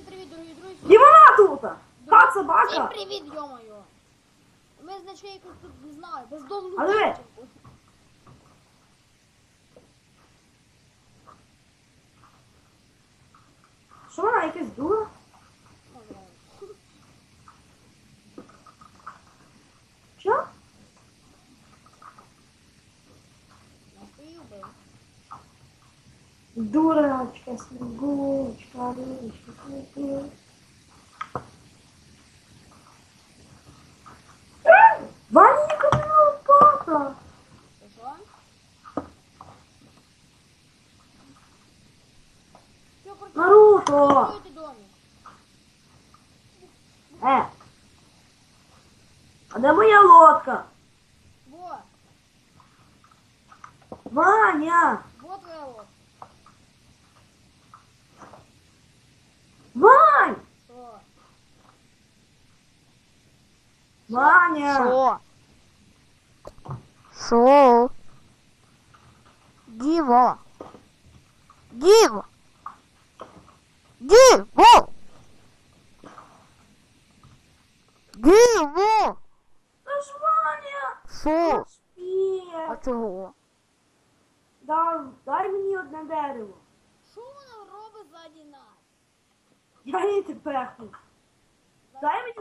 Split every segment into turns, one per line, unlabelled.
Всім привіт, дорогі друзі.
І вона тут! Та
Всім
собака!
привіт, йомаю. Ми знайшли якусь тут, не знаю, бездомну
А диви.
дівчинку.
Що вона якась дура? Що?
Нас поїбив.
Дурачка, снегурочка, ручка!
Ти що? Що, коротше,
Наруто! Е! А де моя лодка?
Во,
Ваня!
во твоя лодка.
Вань!
Що?
Ваня!
Що? Що? Діво. Діво. Діво. Діво.
Це ж Ваня!
Що?
Спіє!
А чого?
Дай, дай мені одне дерево.
Що вона робить ззаді нас?
Я її тепехну. Дай мені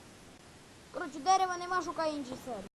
Procedarea va ne mașuca incisări.